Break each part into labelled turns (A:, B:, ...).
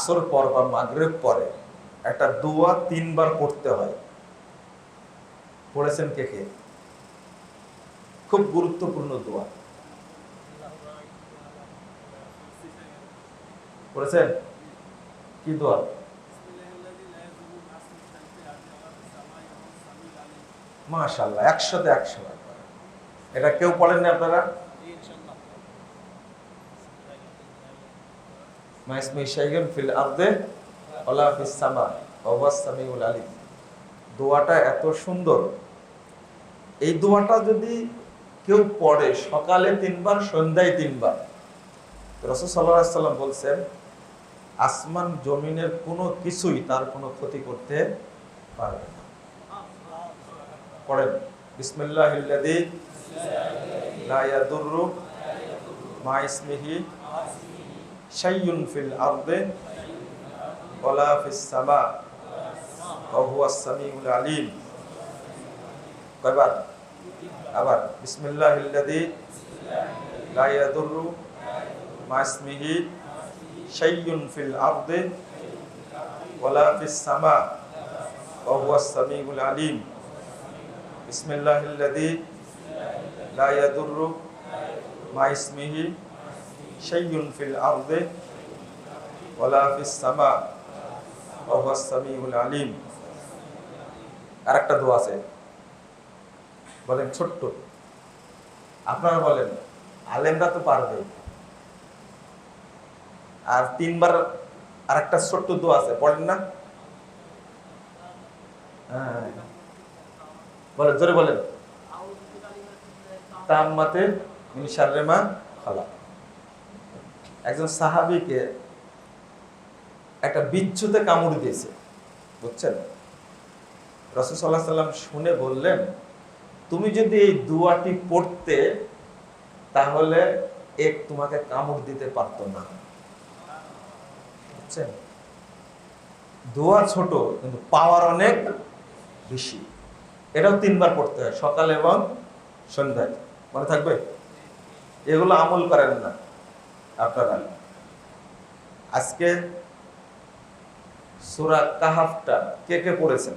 A: আসর পর বা মাগরেব পরে একটা দোয়া তিনবার পড়তে হয়। পড়েছেন কে কে? খুব গুরুত্বপূর্ণ দোয়া। পড়েছেন? কি দোয়া? মাশাল্লাহ একশোতে একশো। এটা কেউ পড়েন না আপনারা? ফিল ওলা সামিউল দোয়াটা এত সুন্দর। এই দোয়াটা যদি কেউ পড়ে, সকালে তিনবার, সন্ধ্যায় তিনবার। সাল্লাম বলছেন, আসমান জমিনের কোনো কিছুই তার কোনো ক্ষতি করতে পারবে না। পড়েন, বিসমিল্লাহিল্লাযী লা ইয়াদুররু মা ইসমিহি শাইয়ুন ফিল আরদে ওয়ালা ফিস সামা ওয়া হুয়াস সামিউল আলিম কয়বার আবার বিসমিল্লাহিল্লাযী লা ইয়াদুররু মা ইসমিহি শাইয়ুন ফিল আরদে ওয়ালা ফিস সামা ওয়া হুয়াস সামিউল আলিম بسم الله الذي لا يضر مع اسمه شيء في الأرض ولا في السماء وهو السميع العليم আরেকটা দোয়া আছে বলেন ছোট্ট আপনারা বলেন আলেমরা তো পারবে আর তিনবার আরেকটা ছোট্ট দোয়া আছে পড়েন না হ্যাঁ বলেন জোরে বলেন তাম্মাতে মিন শাররি মা খালাক একজন সাহাবীকে একটা বিচ্ছুতে কামড় দিয়েছে, বুঝছেন? রসুল সাল্লাহ সাল্লাম শুনে বললেন, তুমি যদি এই দুয়াটি পড়তে, তাহলে এক তোমাকে কামড় দিতে পারতো না। বুঝছেন? দোয়া ছোট, কিন্তু পাওয়ার অনেক বেশি। এটাও তিনবার পড়তে হয়, সকাল এবং সন্ধ্যায়। মনে থাকবে? এগুলো আমল করেন না। আপনারা আজকে সুরা কাহাফটা কে কে পড়েছেন?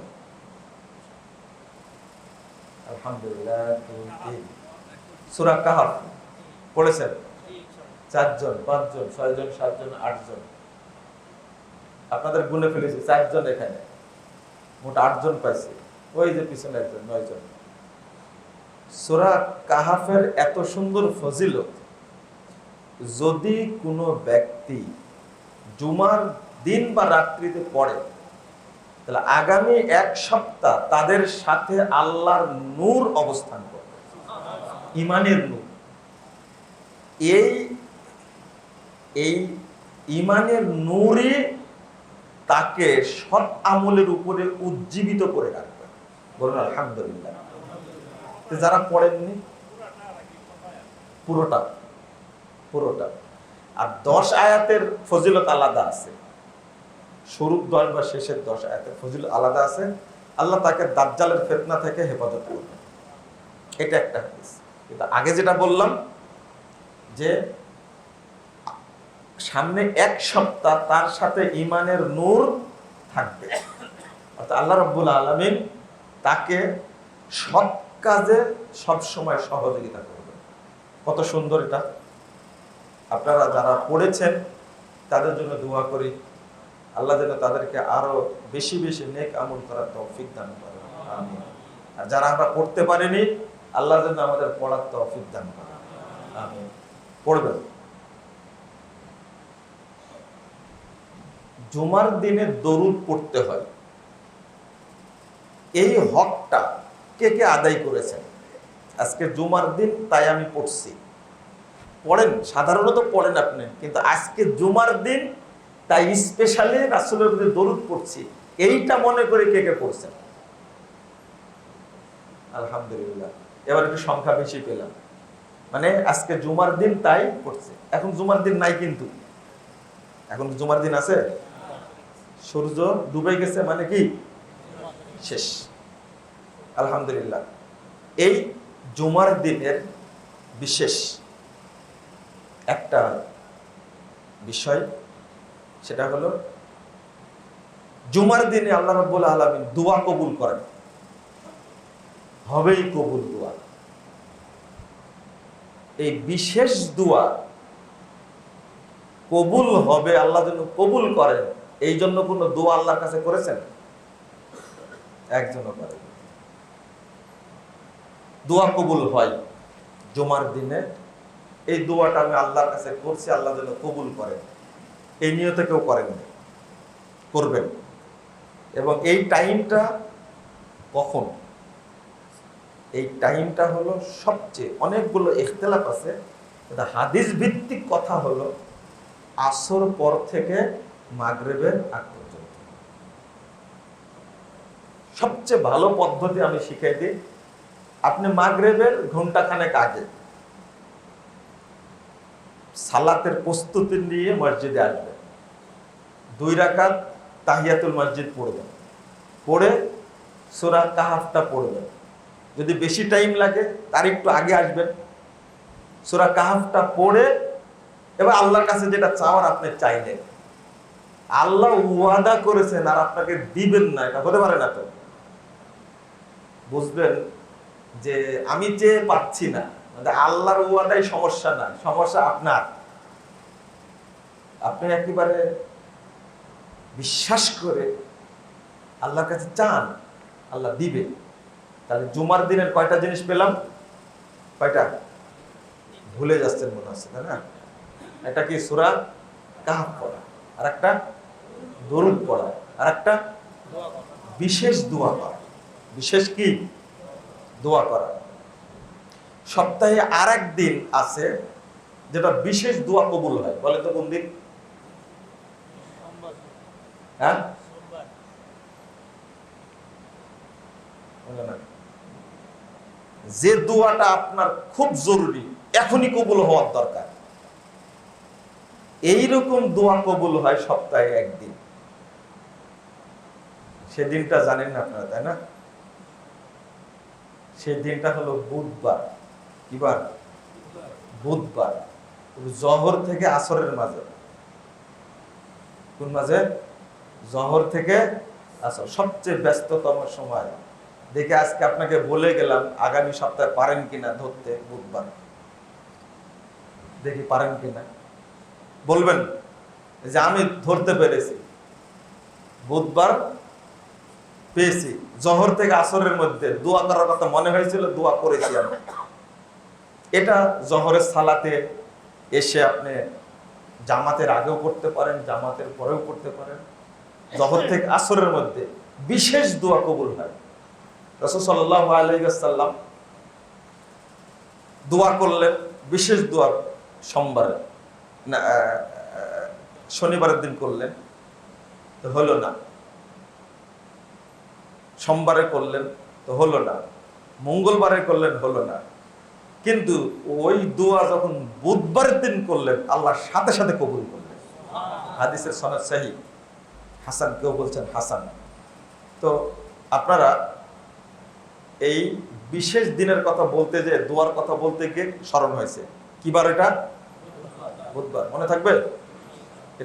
A: আলহামদুলিল্লাহ। সুরা কাহাফ পড়েছেন? চারজন, পাঁচজন, ছয়জন, সাতজন, আটজন। আপনাদের গুনে ফেলেছি, চারজন এখানে। মোট আটজন পাইছে। ওই যে পিছনে একজন নয় জন সোরা কাহাফের এত সুন্দর ফজিলত যদি কোনো ব্যক্তি জুমার দিন বা রাত্রিতে পড়ে, তাহলে আগামী এক সপ্তাহ তাদের সাথে আল্লাহর নূর অবস্থান করবে। ইমানের নূর। এই এই ইমানের নূরই তাকে সৎ আমলের উপরে উজ্জীবিত করে রাখবে। বলুন, আলহামদুলিল্লাহ। যারা পড়েননি, পুরোটা পুরোটা। আর দশ আয়াতের ফজিলত আলাদা আছে। শুরুর দশ বা শেষের দশ আয়াতের ফজিলত আলাদা আছে। আল্লাহ তাকে দাজ্জালের ফেতনা থেকে হেফাজত করবে এটা একটা হাদিস। কিন্তু আগে যেটা বললাম, যে সামনে এক সপ্তাহ তার সাথে ইমানের নূর থাকবে। অর্থাৎ আল্লাহ রব্বুল আলমিন তাকে সৎ কাজে সবসময় সহযোগিতা করবে কত সুন্দর এটা। আপনারা যারা পড়েছেন, তাদের জন্য দোয়া করি। আল্লাহ যেন তাদেরকে আরও বেশি বেশি নেক আমল করার তৌফিক দান করে আমিন। আর যারা আমরা পড়তে পারিনি আল্লাহ যেন আমাদের পড়ার তৌফিক দান করে আমিন। পড়বেন। জুমার দিনে দরুদ পড়তে হয়। এই হকটা কে কে আদায় করেছেন? আজকে জুমার দিন তাই আমি পড়ছি। পড়েন, সাধারণত পড়েন আপনি। কিন্তু আজকে জুমার দিন, তাই স্পেশালি রাসুলের প্রতি দরুদ পড়ছি। এইটা মনে করে কে কে পড়ছেন? আলহামদুলিল্লাহ। এবার একটু সংখ্যা বেশি পেলাম। মানে আজকে জুমার দিন তাই পড়ছে। এখন জুমার দিন নাই কিন্তু। এখন জুমার দিন আছে? সূর্য ডুবে গেছে মানে কি? শেষ। আলহামদুলিল্লাহ। এই জুমার দিনের বিশেষ একটা বিষয়, সেটা হলো জুমার দিনে আল্লাহ রব্বুল আলমিন দোয়া কবুল করেন। হবেই কবুল দোয়া। এই বিশেষ দোয়া কবুল হবে, আল্লাহ যেন কবুল করেন, এই জন্য কোন দোয়া আল্লাহর কাছে করেছেন? একজনও করেন দোয়া কবুল হয় জুমার দিনে। এই দোয়াটা আমি আল্লাহর কাছে করছি, আল্লাহ যেন কবুল করেন। এই নিয়তে কেউ করেন করবেন। এবং এই টাইমটা কখন? এই টাইমটা হলো সবচেয়ে, অনেকগুলো ইখতলাফ আছে কিন্তু হাদিস ভিত্তিক কথা হলো আসর পর থেকে মাগরেবের আগ পর্যন্ত। সবচেয়ে ভালো পদ্ধতি আমি শিখাই দিই, আপনি মাগরেবের ঘণ্টা খানেক আগে সালাতের প্রস্তুতি নিয়ে মসজিদে আসবেন দুই রাকাত তাহিয়াতুল মসজিদ পড়বেন পড়ে সুরা কাহাফটা পড়বেন যদি বেশি টাইম লাগে, তার একটু আগে আসবেন। সোরা কাহাফটা পড়ে এবার আল্লাহর কাছে যেটা চাওয়ার আপনি চাইলেন। আল্লাহ ওয়াদা করেছেন আর আপনাকে দিবেন না, এটা হতে পারে না তো? বুঝবেন যে আমি চেয়ে পাচ্ছি না। আল্লাহর ওয়াদাই সমস্যা না, সমস্যা আপনার। আপনি একেবারে বিশ্বাস করে আল্লাহর কাছে চান, আল্লাহ দিবে। তাহলে জুমার দিনের কয়টা জিনিস পেলাম? কয়টা? ভুলে যাচ্ছেন মনে হচ্ছে, তাই না? এটা কি সুরা কাহাব পড়া আর একটা দরুদ পড়া আর একটা বিশেষ দোয়া করা। বিশেষ কি? দোয়া করা। সপ্তাহে আর দিন আছে যেটা বিশেষ দোয়া কবুল হয়। বলে তো কোন দিন? হ্যাঁ? যে দোয়াটা আপনার খুব জরুরি, এখনই কবুল হওয়ার দরকার। এইরকম দোয়া কবুল হয় সপ্তাহে একদিন। সেদিনটা জানেন আপনারা, তাই না? সেদিনটা হলো বুধবার। কিবার বুধবার। জহর থেকে আসরের মাঝে। কোন মাঝে? জহর থেকে আসর। সবচেয়ে ব্যস্ততম সময়। দেখে আজকে আপনাকে বলে গেলাম, আগামী সপ্তাহে পারেন কিনা ধরতে বুধবার। দেখি পারেন কিনা। বলবেন যে আমি ধরতে পেরেছি। বুধবার পেয়েছি। জহর থেকে আসরের মধ্যে দোয়া করার কথা মনে হয়েছিল, দোয়া করেছি আমি। এটা জহরের সালাতে এসে আপনি জামাতের আগেও করতে পারেন, জামাতের পরেও করতে পারেন। জহর থেকে আসরের মধ্যে বিশেষ দোয়া কবুল হয়। রসুল সাল্লাহ আলাইসাল্লাম দোয়া করলেন বিশেষ দোয়া সোমবারে শনিবারের দিন করলেন। তো হলো না। সোমবারে করলেন তো হলো না। মঙ্গলবারে করলেন হলো না। কিন্তু ওই দোয়া যখন বুধবারের দিন করলেন, আল্লাহ সাথে সাথে কবুল করলেন। হাদিসের সনদ সাহি। হাসান, কেউ বলছেন হাসান। তো আপনারা এই বিশেষ দিনের কথা বলতে যে, দোয়ার কথা বলতে গিয়ে স্মরণ হয়েছে। কিবার এটা? বুধবার। মনে থাকবে?